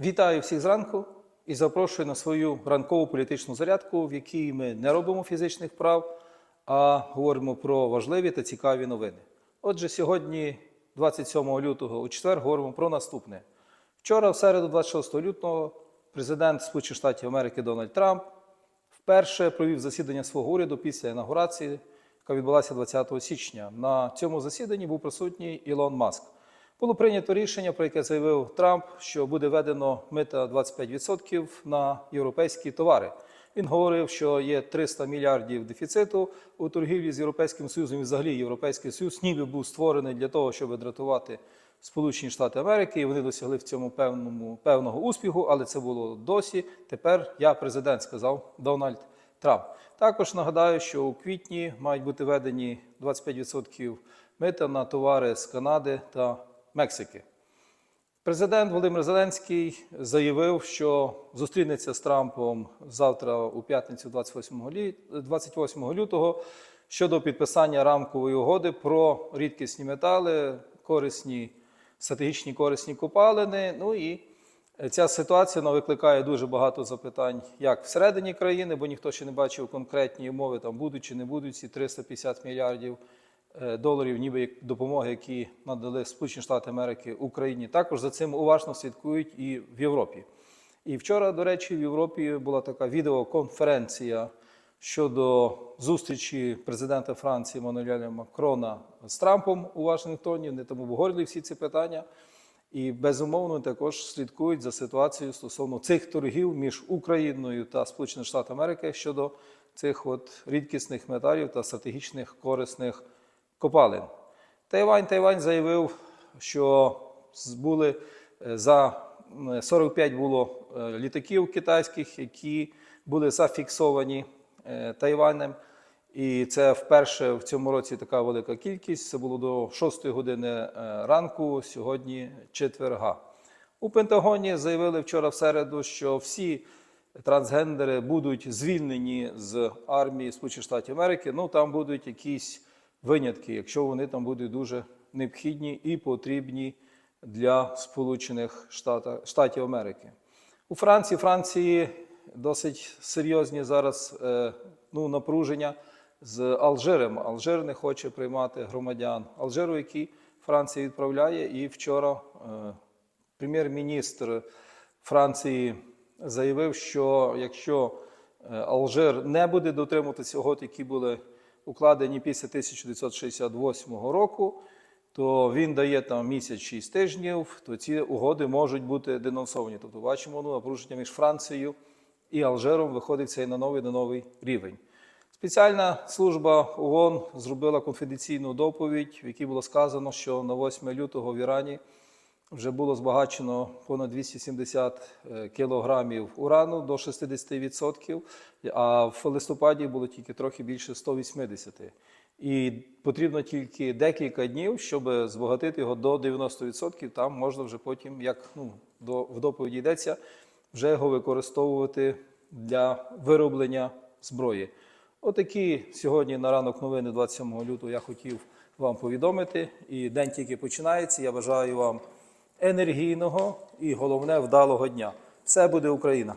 Вітаю всіх зранку і запрошую на свою ранкову політичну зарядку, в якій ми не робимо фізичних прав, а говоримо про важливі та цікаві новини. Отже, сьогодні, 27 лютого, у четвер, говоримо про наступне. Вчора, в середу, 26 лютого, президент Сполучених Штатів Америки Дональд Трамп вперше провів засідання свого уряду після інаугурації, яка відбулася 20 січня. На цьому засіданні був присутній Ілон Маск. Було прийнято рішення, про яке заявив Трамп, що буде введено мита 25% на європейські товари. Він говорив, що є 300 мільярдів дефіциту у торгівлі з Європейським Союзом. І взагалі Європейський Союз ніби був створений для того, щоб дратувати Сполучені Штати Америки, і вони досягли в цьому певному певного успіху, але це було досі. Тепер я президент, сказав Дональд Трамп. Також нагадаю, що у квітні мають бути введені 25% мита на товари з Канади та Мексики. Президент Володимир Зеленський заявив, що зустрінеться з Трампом завтра у п'ятницю, 28 лютого, щодо підписання рамкової угоди про рідкісні метали, корисні стратегічні корисні копалини. Ну і ця ситуація вона викликає дуже багато запитань, як всередині країни, бо ніхто ще не бачив конкретні умови, там будуть чи не будуть ці 350 мільярдів доларів, ніби як допомоги, які надали Сполучені Штати Америки Україні. Також за цим уважно слідкують і в Європі. І вчора, до речі, в Європі була така відеоконференція щодо зустрічі президента Франції Мануеля Макрона з Трампом у Вашингтоні. Вони там обговорили всі ці питання. І безумовно також слідкують за ситуацією стосовно цих торгів між Україною та Сполученими Штатами Америки щодо цих от рідкісних металів та стратегічних корисних копалин. Тайвань Тайвань заявив, що були е, за 45 було е, літаків китайських, які були зафіксовані е, Тайванем. І це вперше в цьому році така велика кількість. Це було до 6 години е, ранку, сьогодні четверга. У Пентагоні заявили вчора в середу, що всі трансгендери будуть звільнені з армії Сполучених Штатів Америки. Ну там будуть якісь винятки, якщо вони там будуть дуже необхідні і потрібні для Сполучених Штатів Америки. У Франції Франції досить серйозні зараз е, ну, напруження з Алжиром. Алжир не хоче приймати громадян Алжиру, які Франція відправляє. І вчора е, прем'єр-міністр Франції заявив, що якщо е, Алжир не буде дотримуватися угод, які були укладені після 1968 року, то він дає там місяць 6 тижнів, то ці угоди можуть бути денонсовані. Тобто бачимо ну, напруження між Францією і Алжиром виходить цей на новий на новий рівень. Спеціальна служба ООН зробила конфіденційну доповідь, в якій було сказано, що на 8 лютого в Ірані вже було збагачено понад 270 е, кілограмів урану до 60%, а в листопаді було тільки трохи більше 180. І потрібно тільки декілька днів, щоб збагатити його до 90%. Там можна вже потім, як ну, до, в доповіді йдеться, вже його використовувати для вироблення зброї. Отакі сьогодні на ранок новини 27 лютого я хотів вам повідомити. І день тільки починається. Я бажаю вам енергійного і головне вдалого дня. Все буде Україна!